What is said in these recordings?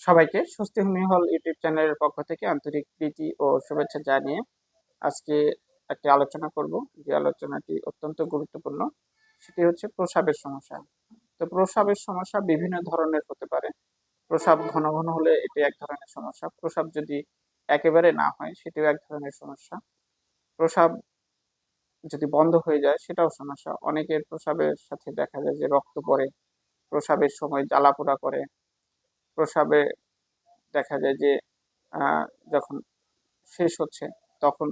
সবাইকে স্বস্তি হোমি হল ইউটিউব চ্যানেলের পক্ষ থেকে আন্তরিক প্রীতি ও শুভেচ্ছা জানিয়ে আজকে একটি আলোচনা করব। যে আলোচনাটি অত্যন্ত গুরুত্বপূর্ণ, সেটি হচ্ছে প্রসাবের সমস্যা। তো প্রসাবের সমস্যা বিভিন্ন ধরনের হতে পারে। প্রসাব ঘন ঘন হলে এটি এক ধরনের সমস্যা। প্রসাব যদি একেবারে না হয়, সেটিও এক ধরনের সমস্যা। প্রসাব যদি বন্ধ হয়ে যায়, সেটাও সমস্যা। অনেকের প্রসাবের সাথে দেখা যায় যে রক্ত পড়ে, প্রসাবের সময় জ্বালাপোড়া করে প্রসাবে দেখা যায় যে যখন শেষ হচ্ছে, তখন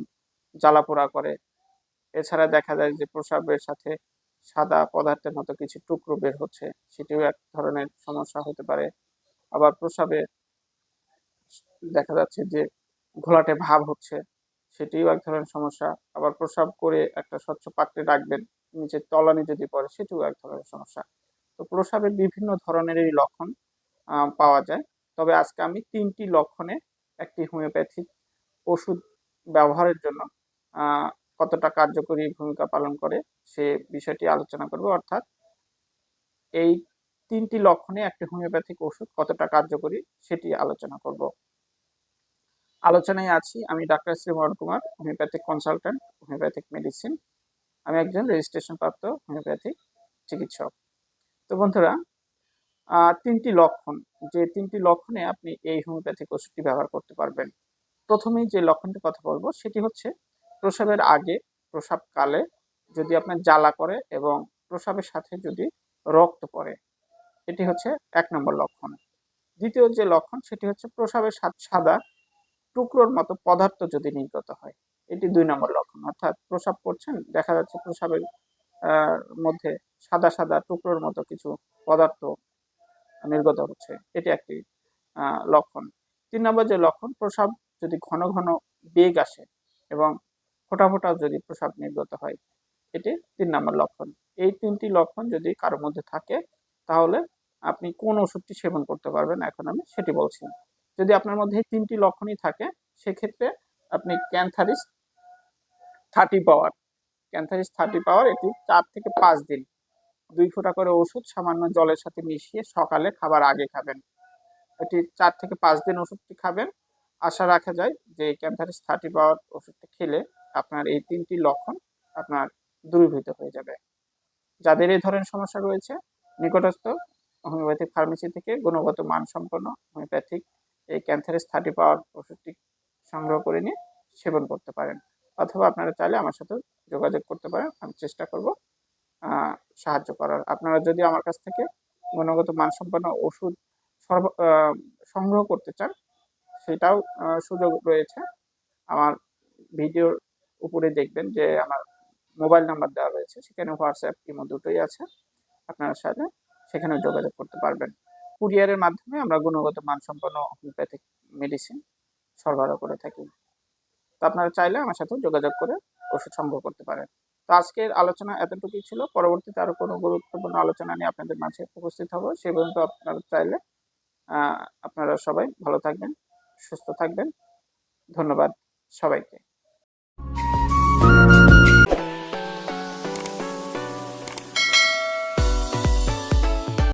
জ্বালাপোড়া করে। এছাড়া দেখা যায় যে, প্রসাবের সাথে সাদা পদার্থের মতো কিছু টুকরো বের হচ্ছে, সেটিও এক ধরনের সমস্যা হতে পারে। আবার প্রসাবে দেখা যাচ্ছে যে, ঘোলাটে ভাব হচ্ছে, সেটিও এক ধরনের সমস্যা। আবার প্রসাব করে একটা স্বচ্ছ পাত্রে রাখবেন নিচে তলানি যদি পড়ে, সেটিও এক ধরনের সমস্যা। তো প্রসাবের বিভিন্ন ধরনের এই লক্ষণ পাওয়া যায়। তবে আজকে আমি তিনটি লক্ষণে একটি হোমিওপ্যাথিক ওষুধ ব্যবহারের জন্য কতটা কার্যকরী ভূমিকা পালন করে সে বিষয়টি আলোচনা করব। অর্থাৎ এই তিনটি লক্ষণে একটি হোমিওপ্যাথিক ওষুধ কতটা কার্যকরী সেটি আলোচনা করব। আলোচনায় আছি আমি doctor Shri Maran Kumar, homeopathic consultant, homeopathic medicine. আমি একজন রেজিস্ট্রেশন প্রাপ্ত হোমিওপ্যাথিক চিকিৎসক। তো বন্ধুরা তিনটি লক্ষণ। যে তিনটি লক্ষণে আপনি এই হোমিওপ্যাথিক ওষুধটি ব্যবহার করতে পারবেন। প্রথমেই যে লক্ষণটির কথা বলব, সেটি হচ্ছে প্রসাবের আগে, প্রসাবকালে যদি আপনার জ্বালা করে এবং প্রসাবের সাথে যদি রক্ত পড়ে, এটি হচ্ছে এক নম্বর লক্ষণ। দ্বিতীয় যে লক্ষণ, সেটি হচ্ছে প্রসাবের সাদা টুকরোর মতো পদার্থ যদি নির্গত হয়, এটি দুই নম্বর লক্ষণ। অর্থাৎ প্রসাব করছেন, দেখা যাচ্ছে প্রসাবের মধ্যে সাদা সাদা টুকরোর মতো কিছু পদার্থ নির্গত হচ্ছে। এটি একটি লক্ষণ। তিন নম্বর যে লক্ষণ, প্রসাব যদি ঘন ঘন বেগ আসে এবং ফোটা ফোটা যদি প্রসাব নির্গত হয়, এটি তিন নম্বর লক্ষণ। এই তিনটি লক্ষণ যদি কারোর মধ্যে থাকে, তাহলে আপনি কোন ওষুধটি সেবন করতে পারবেন, এখন আমি সেটি বলছি। যদি আপনার মধ্যে তিনটি লক্ষণই থাকে, সেক্ষেত্রে আপনি Cantharis thirty power, Cantharis thirty power এটি চার থেকে পাঁচ দিন দুই ফোঁটা করে ওষুধ, সামান্য জলের সাথে মিশিয়ে সকালে খাবার আগে খাবেন। এটি চার থেকে পাঁচ দিন ওষুধটি খাবেন। আশা রাখা যায় যে এই ক্যান্থারিস থার্টি পাওয়ার ওষুধটি খেলে আপনার এই তিনটি লক্ষণ আপনার দূরীভূত হয়ে যাবে। যাদের এই ধরনের সমস্যা রয়েছে, নিকটস্থ হোমিওপ্যাথিক ফার্মেসি থেকে গুণগত মানসম্পন্ন হোমিওপ্যাথিক এই ক্যান্থারিস থার্টি পাওয়ার ওষুধটি সংগ্রহ করে নিয়ে সেবন করতে পারেন। অথবা আপনারা চাইলে আমার সাথে যোগাযোগ করতে পারেন। আমি চেষ্টা করব সাহায্য করার। আপনারা যদি আমার কাছ থেকে গুণগত মানসম্পন্ন ওষুধ সংগ্রহ করতে চান, সেটাও সুযোগ রয়েছে। আমার ভিডিওর উপরে দেখবেন যে আমার মোবাইল নাম্বার দেওয়া রয়েছে। সেখানে হোয়াটসঅ্যাপ ইমো দুটোই আছে। আপনার সাথে সেখানে যোগাযোগ করতে পারবেন। কুরিয়ারের মাধ্যমে আমরা গুণগত মানসম্পন্ন হোমিওপ্যাথিক মেডিসিন সরবরাহ করে থাকি। তো আপনারা চাইলে আমার সাথে যোগাযোগ করে ওষুধ সংগ্রহ করতে পারেন। তো আজকের আলোচনা এতটুকুই ছিল। পরবর্তীতে আরও কোনো গুরুত্বপূর্ণ আলোচনা নিয়ে আপনাদের মাঝে উপস্থিত হব। সে পর্যন্ত আপনারা চাইলে আপনারা সবাই ভালো থাকবেন, সুস্থ থাকবেন। ধন্যবাদ সবাইকে।